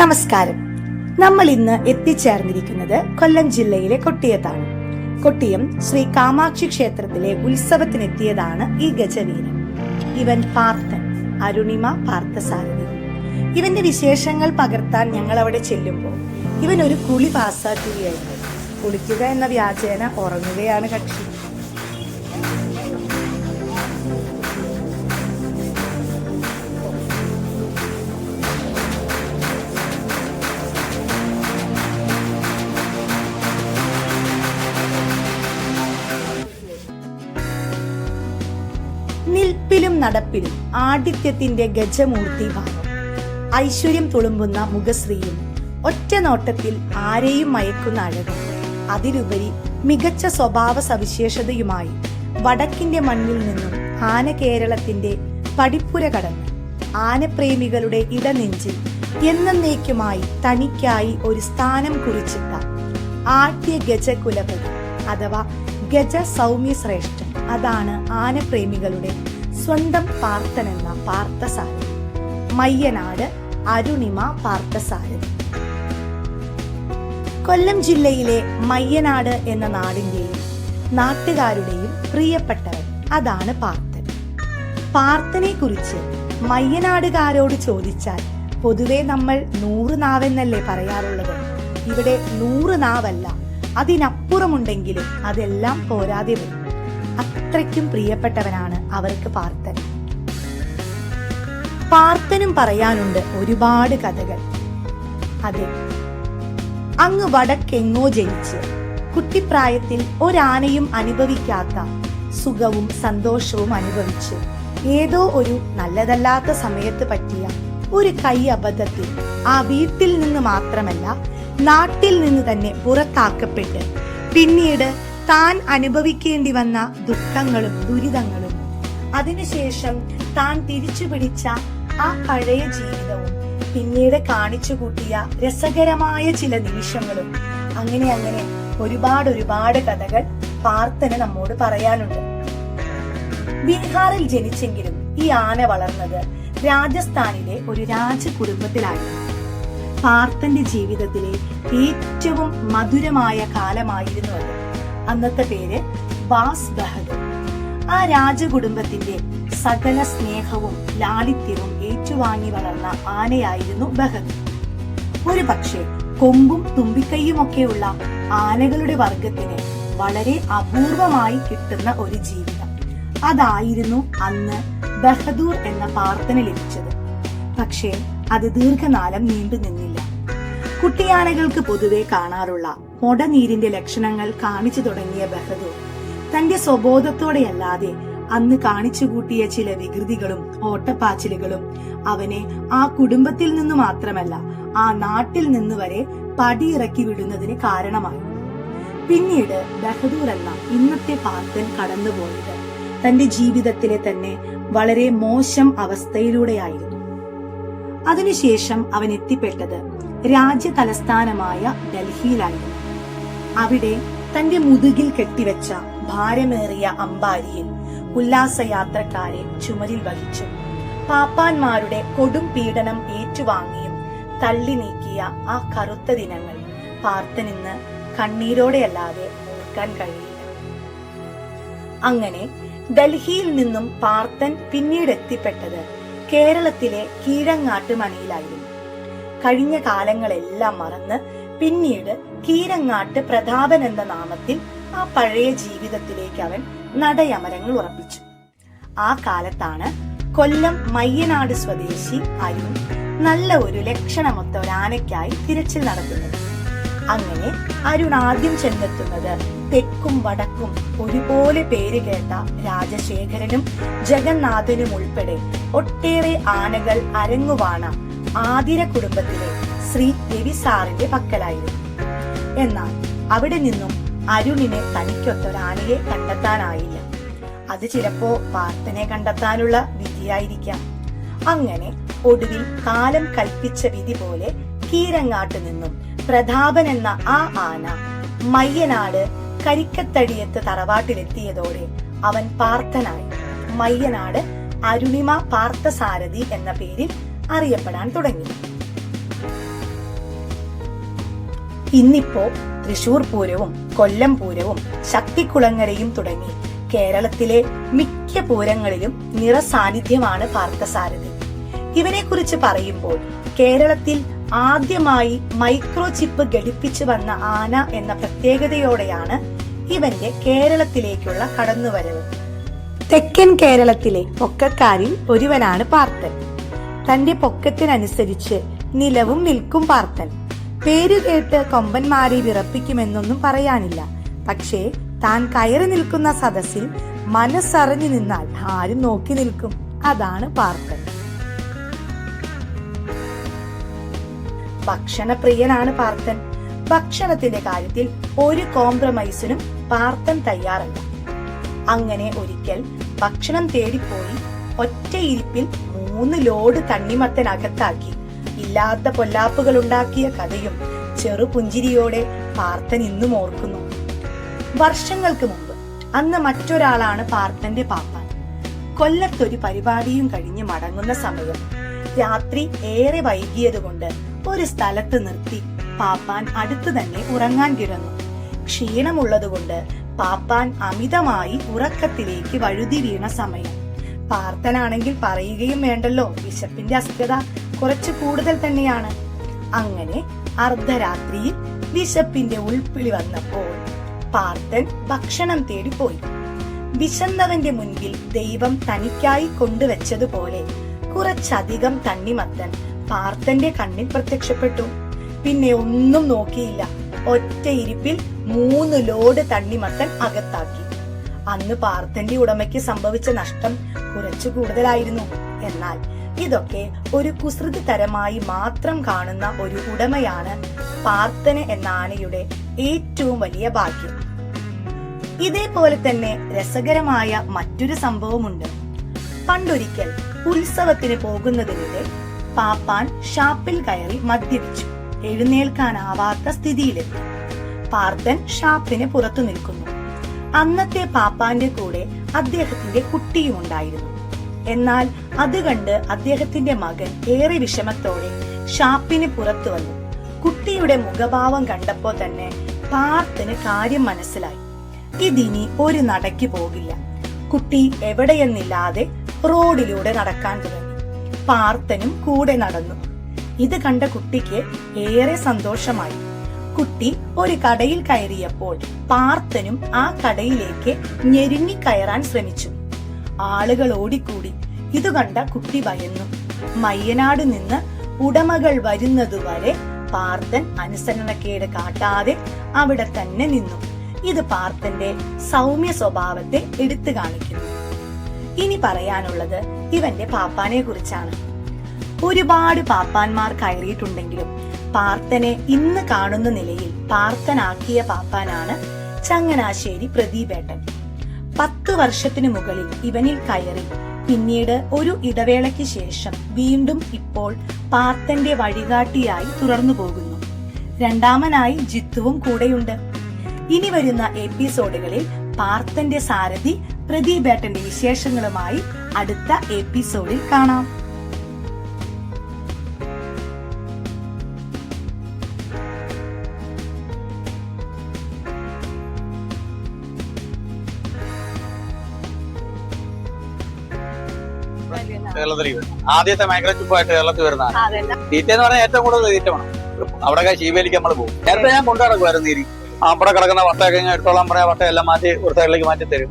നമസ്കാരം. നമ്മൾ ഇന്ന് എത്തിച്ചേർന്നിരിക്കുന്നത് കൊല്ലം ജില്ലയിലെ കൊട്ടിയത്താണ്. കൊട്ടിയം ശ്രീ കാമാക്ഷി ക്ഷേത്രത്തിലെ ഉത്സവത്തിനെത്തിയതാണ് ഈ ഗജവീരൻ. ഇവൻ പാർത്ഥൻ അരുണിമ പാർത്ഥസാരഥി. ഇവന്റെ വിശേഷങ്ങൾ പകർത്താൻ ഞങ്ങൾ അവിടെ ചെല്ലുമ്പോൾ ഇവൻ ഒരു കുളി പാസ്സാക്കുകയായിരുന്നു കുളിക്കുക എന്ന വ്യാജേന ഉറങ്ങുകയാണ് കക്ഷി. നടപ്പിലും ആദിത്യത്തിന്റെ ഗജമൂർത്തി ഭാവം. ഐശ്വര്യം തുളുമ്പുന്ന മുഖശ്രീയും ഒറ്റ നോട്ടത്തിൽ ആരെയും മയക്കുന്ന അഴകും. അതിലുപരി മികച്ച സ്വഭാവ സവിശേഷതയുമായി വടക്കിന്റെ മണ്ണിൽ നിന്നും ആന കേരളത്തിന്റെ പടിപ്പുര കടന്ന് ആനപ്രേമികളുടെ ഇടനെഞ്ചിൽ എന്നേക്കുമായി തനിക്കായി ഒരു സ്ഥാനം കുറിച്ചിട്ട ആദ്യ ഗജകുലപതി അഥവാ ഗജ സൗമ്യ ശ്രേഷ്ഠൻ അതാണ് ആനപ്രേമികളുടെ സ്വന്തം പാർത്തൻ എന്ന പാർത്ഥസാരഥി. മയ്യനാട് അരുണിമ പാർത്ഥസാരഥി. കൊല്ലം ജില്ലയിലെ മയ്യനാട് എന്ന നാടിന്റെയും നാട്ടുകാരുടെയും പ്രിയപ്പെട്ടവൻ അതാണ് പാർത്ഥൻ. പാർത്ഥനെ കുറിച്ച് മയ്യനാടുകാരോട് ചോദിച്ചാൽ പൊതുവെ നമ്മൾ നൂറ് നാവെന്നല്ലേ പറയാറുള്ളത്. ഇവിടെ നൂറ് നാവല്ല അതിനപ്പുറമുണ്ടെങ്കിലും അതെല്ലാം പോരാതെ വരും. അത്രയ്ക്കും പ്രിയപ്പെട്ടവനാണ് അവർക്ക് പാർത്തൻ പാർത്തനും പറയാനുണ്ട് ഒരുപാട് കഥകൾ. അതെ അങ്ങ് വടക്കെങ്ങോ ജനിച്ച് കുട്ടിപ്രായത്തിൽ ഒരാനയും അനുഭവിക്കാത്ത സുഖവും സന്തോഷവും അനുഭവിച്ച് ഏതോ ഒരു നല്ലതല്ലാത്ത സമയത്ത് പറ്റിയ ഒരു കൈ അബദ്ധത്തിൽ ആ വീട്ടിൽ നിന്ന് മാത്രമല്ല നാട്ടിൽ നിന്ന് തന്നെ പുറത്താക്കപ്പെട്ട് പിന്നീട് താൻ അനുഭവിക്കേണ്ടി വന്ന ദുഃഖങ്ങളും ദുരിതങ്ങളും. അതിനുശേഷം താൻ തിരിച്ചു പിടിച്ച ആ പഴയ ജീവിതവും പിന്നീട് കാണിച്ചു കൂട്ടിയ രസകരമായ ചില നിമിഷങ്ങളും. അങ്ങനെ അങ്ങനെ ഒരുപാട് ഒരുപാട് കഥകൾ പാർത്തന് നമ്മോട് പറയാനുണ്ട്. ബീഹാറിൽ ജനിച്ചെങ്കിലും ഈ ആന വളർന്നത് രാജസ്ഥാനിലെ ഒരു രാജകുടുംബത്തിലായിരുന്നു പാർത്തന്റെ ജീവിതത്തിലെ ഏറ്റവും മധുരമായ കാലമായിരുന്നു അത്. അന്നത്തെ പേര് ബാസ് ബഹദൂർ. ആ രാജകുടുംബത്തിന്റെ സകല സ്നേഹവും ലാളിത്യവും ഏറ്റുവാങ്ങി വളർന്ന ആനയായിരുന്നു ബഹദൂർ. ഒരു പക്ഷേ കൊമ്പും തുമ്പിക്കൈയുമൊക്കെയുള്ള ആനകളുടെ വർഗത്തിന് വളരെ അപൂർവമായി കിട്ടുന്ന ഒരു ജീവിതം. അതായിരുന്നു അന്ന് ബഹദൂർ എന്ന പാർത്തന ലഭിച്ചത്. പക്ഷേ അത് ദീർഘകാലം നീണ്ടു നിന്നില്ല കുട്ടിയാനകൾക്ക് പൊതുവെ കാണാറുള്ള മൊടനീരിന്റെ ലക്ഷണങ്ങൾ കാണിച്ചു തുടങ്ങിയ ബഹദൂർ. തന്റെ സ്വബോധത്തോടെയല്ലാതെ അന്ന് കാണിച്ചു കൂട്ടിയ ചില വികൃതികളും ഓട്ടപ്പാച്ചിലുകളും അവനെ ആ കുടുംബത്തിൽ നിന്ന് മാത്രമല്ല ആ നാട്ടിൽ നിന്ന് വരെ പടിയിറക്കി വിടുന്നതിന് കാരണമായി. പിന്നീട് ബഹദൂർ എന്ന ഇന്നത്തെ പാർത്തൻ കടന്നുപോയത് തന്റെ ജീവിതത്തിലെ തന്നെ വളരെ മോശം അവസ്ഥയിലൂടെയായിരുന്നു. അതിനുശേഷം അവൻ എത്തിപ്പെട്ടത് രാജ്യ തലസ്ഥാനമായ ഡൽഹിയിലായിരുന്നു. അവിടെ തന്റെ മുതുകിൽ കെട്ടിവെച്ച ഭാരമേറിയ അമ്പാരിയിൽ ഉല്ലാസയാത്രക്കാരെ ചുമരിൽ വഹിച്ചു. പാപ്പാന്മാരുടെ കൊടും പീഡനം ഏറ്റുവാങ്ങിയും തള്ളി നീക്കിയ ആ കറുത്ത ദിനങ്ങൾ പാർത്തനിന്ന് കണ്ണീരോടെയല്ലാതെ ഓർക്കാൻ കഴിയില്ല. അങ്ങനെ ഡൽഹിയിൽ നിന്നും പാർത്തൻ പിന്നീട് എത്തിപ്പെട്ടത് കേരളത്തിലെ കീഴങ്ങാട്ട് മണിയിലായിരുന്നു കഴിഞ്ഞ കാലങ്ങളെല്ലാം മറന്ന് പിന്നീട് കീരങ്ങാട്ട് പ്രതാപൻ എന്ന നാമത്തിൽ ആ പഴയ ജീവിതത്തിലേക്ക് അവൻ നടയമരങ്ങൾ ഉറപ്പിച്ചു. ആ കാലത്താണ് കൊല്ലം മയ്യനാട് സ്വദേശി അരുൺ നല്ല ഒരു ലക്ഷണമൊത്ത ഒരു ആനയ്ക്കായി തിരച്ചിൽ നടത്തുന്നത്. അങ്ങനെ അരുൺ ആദ്യം ചെന്നെത്തുന്നത് തെക്കും വടക്കും ഒരുപോലെ പേര് കേട്ട രാജശേഖരനും ജഗന്നാഥനും ഉൾപ്പെടെ ഒട്ടേറെ ആനകൾ അരങ്ങുവാണ ആതിര കുടുംബത്തിലെ ശ്രീ രവിസാറിന്റെ പക്കലായിരുന്നു. എന്നാൽ അവിടെ നിന്നും അരുണിനെ തനിക്കൊത്തൊരാണിയെ കണ്ടെത്താനായില്ല. അത് ചിലപ്പോ പാർത്തനെ കണ്ടെത്താനുള്ള വിധിയായിരിക്കാം. അങ്ങനെ ഒടുവിൽ കാലം കൽപ്പിച്ച വിധി പോലെ കീരങ്ങാട്ട് നിന്നും പ്രതാപൻ എന്ന ആ ആന മയ്യനാട് കരിക്കത്തടിയത്ത് തറവാട്ടിലെത്തിയതോടെ അവൻ പാർത്ഥനായി. മയ്യനാട് അരുണിമ പാർത്ഥസാരഥി എന്ന പേരിൽ അറിയപ്പെടാൻ തുടങ്ങി. ഇന്നിപ്പോ തൃശൂർ പൂരവും കൊല്ലം പൂരവും ശക്തികുളങ്ങരയും തുടങ്ങി. കേരളത്തിലെ മിക്ക പൂരങ്ങളിലും നിറസാന്നിധ്യമാണ് പാർത്ഥസാരഥി. ഇവരെ കുറിച്ച് പറയുമ്പോൾ കേരളത്തിൽ ആദ്യമായി മൈക്രോ ചിപ്പ് ഘടിപ്പിച്ചു വന്ന ആന എന്ന പ്രത്യേകതയോടെയാണ് ഇവന്റെ കേരളത്തിലേക്കുള്ള കടന്നുവരവ്. തെക്കൻ കേരളത്തിലെ പൊക്കക്കാരിൽ ഒരുവനാണ് പാർത്തൻ തന്റെ പൊക്കത്തിനനുസരിച്ച് നിലവും നിൽക്കും പാർത്തൻ പേര് കേട്ട് കൊമ്പന്മാരെ വിറപ്പിക്കുമെന്നൊന്നും പറയാനില്ല. പക്ഷേ താൻ കയറി നിൽക്കുന്ന സദസ്സിൽ മനസ്സറിഞ്ഞു നിന്നാൽ ആരും നോക്കി നിൽക്കും. അതാണ് പാർത്തൻ ഭക്ഷണപ്രിയനാണ് പാർത്തൻ ഭക്ഷണത്തിന്റെ കാര്യത്തിൽ ഒരു കോംപ്രമൈസിനും പാർത്തൻ തയ്യാറല്ല. അങ്ങനെ ഒരിക്കൽ ഭക്ഷണം തേടിപ്പോയി ഒറ്റയിരിപ്പിൽ മൂന്ന് ലോഡ് തണ്ണിമത്തനകത്താക്കി ഇല്ലാത്ത പൊല്ലാപ്പുകൾ ഉണ്ടാക്കിയ കഥയും ചെറുപുഞ്ചിരിയോടെ പാർത്ഥൻ ഇന്നും ഓർക്കുന്നു. വർഷങ്ങൾക്ക് മുമ്പ് അന്ന് മറ്റൊരാളാണ് പാർത്ഥന്റെ പാപ്പ കൊല്ലത്തൊരു പരിപാടിയും കഴിഞ്ഞ് മടങ്ങുന്ന സമയം രാത്രി ഏറെ വൈകിയതുകൊണ്ട് ഒരു സ്ഥലത്ത് നിർത്തി പാപ്പാൻ അടുത്തു തന്നെ ഉറങ്ങാൻ കിടന്നു. ക്ഷീണമുള്ളതുകൊണ്ട് പാപ്പാൻ അമിതമായി ഉറക്കത്തിലേക്ക് വഴുതി വീണ സമയം. പാർത്തനാണെങ്കിൽ പറയുകയും വേണ്ടല്ലോ. വിശപ്പിന്റെ അസ്ഥിരത കുറച്ച് കൂടുതൽ തന്നെയാണ്. അങ്ങനെ അർദ്ധരാത്രിയിൽ വിശപ്പിന്റെ ഉൾപ്പിളി വന്നപ്പോൾ പാർത്തൻ ഭക്ഷണം തേടി പോയി വിശന്നവന്റെ മുൻപിൽ ദൈവം തനിക്കായി കൊണ്ടുവച്ചതുപോലെ കുറച്ചധികം തണ്ണിമത്തൻ പാർത്തന്റെ കണ്ണിൽ പ്രത്യക്ഷപ്പെട്ടു. പിന്നെ ഒന്നും നോക്കിയില്ല. ഒറ്റയിരിപ്പിൽ മൂന്ന് ലോഡ് തണ്ണിമത്തൻ അകത്താക്കി. അന്ന് പാർത്തന്റെ ഉടമയ്ക്ക് സംഭവിച്ച നഷ്ടം കുറച്ചു കൂടുതലായിരുന്നു. എന്നാൽ ഇതൊക്കെ ഒരു കുസൃതി തരമായി മാത്രം കാണുന്ന ഒരു ഉടമയാണ് പാർത്തന് എന്ന ആനയുടെ ഏറ്റവും വലിയ ഭാഗ്യം. ഇതേപോലെ തന്നെ രസകരമായ മറ്റൊരു സംഭവമുണ്ട്. പണ്ടൊരിക്കൽ ഉത്സവത്തിന് പോകുന്നതിനിടെ പാപ്പാൻ ഷാപ്പിൽ കയറി മദ്യപിച്ചു. എഴുന്നേൽക്കാനാവാത്ത സ്ഥിതിയിലെത്തി. പാർത്തൻ ഷാപ്പിന് പുറത്തു നിൽക്കുന്നു. അന്നത്തെ പാപ്പാന്റെ കൂടെ അദ്ദേഹത്തിന്റെ കുട്ടിയും ഉണ്ടായിരുന്നു. എന്നാൽ അത് കണ്ട് അദ്ദേഹത്തിന്റെ മകൻ ഏറെ വിഷമത്തോടെ ഷാപ്പിന് പുറത്തു വന്നു. കുട്ടിയുടെ മുഖഭാവം കണ്ടപ്പോ തന്നെ പാർത്തിന് കാര്യം മനസ്സിലായി. ഇതിനി ഒരു നടക്ക് പോകില്ല. കുട്ടി എവിടെയെന്നില്ലാതെ റോഡിലൂടെ നടക്കാൻ തുടങ്ങി. പാർത്തനും കൂടെ നടന്നു. ഇത് കണ്ട കുട്ടിക്ക് ഏറെ സന്തോഷമായി. കുട്ടി ഒരു കടയിൽ കയറിയപ്പോൾ പാർത്തനും ആ കടയിലേക്ക് ഞെരുങ്ങി കയറാൻ ശ്രമിച്ചു. ആളുകൾ ഓടിക്കൂടി. ഇത് കണ്ട കുട്ടി ഭയന്നു. മയ്യനാട് നിന്ന് ഉടമകൾ വരുന്നതുവരെ പാർത്തൻ അനുസരണക്കേട് കാട്ടാതെ അവിടെ തന്നെ നിന്നു. ഇത് പാർത്തന്റെ സൗമ്യ സ്വഭാവത്തെ എടുത്തു കാണിക്കുന്നു. ഇനി പറയാനുള്ളത് ഇവന്റെ പാപ്പാനെ കുറിച്ചാണ് ഒരുപാട് പാപ്പാന്മാർ കയറിയിട്ടുണ്ടെങ്കിലും പാർത്തനെ ഇന്ന് കാണുന്ന നിലയിൽ പാർത്തനാക്കിയ പാപ്പാനാണ് ചങ്ങനാശ്ശേരി പ്രദീപേട്ടൻ. പത്ത് വർഷത്തിനു മുകളിൽ ഇവനിൽ കയറി. പിന്നീട് ഒരു ഇടവേളയ്ക്ക് ശേഷം വീണ്ടും ഇപ്പോൾ പാർത്തന്റെ വഴികാട്ടിയായി തുടർന്നു പോകുന്നു. രണ്ടാമനായി ജിത്തുവും കൂടെയുണ്ട്. ഇനി വരുന്ന എപ്പിസോഡുകളിൽ പാർത്തന്റെ സാരഥി പ്രദീപേട്ടന്റെ വിശേഷങ്ങളുമായി അടുത്ത എപ്പിസോഡിൽ കാണാം. കേരളത്തിൽ വരുന്നത്. ആദ്യത്തെ മൈക്രോ ചിപ്പായിട്ട് കേരളത്തിൽ വരുന്നതാണ്. തീറ്റ എന്ന് പറഞ്ഞാൽ ഏറ്റവും കൂടുതൽ തീറ്റ വേണം. അവിടെ ശീവേലിക്ക് നമ്മൾ പോകും. നേരത്തെ ഞാൻ കൊണ്ടു നടക്കുമായിരുന്നു ഇരി. അവിടെ കിടക്കുന്ന വട്ടയൊക്കെ ഇങ്ങനെ എടുത്തോളം പറയാ വട്ടയെല്ലാം മാറ്റി ഒരു സൈഡിലേക്ക് മാറ്റി തരും.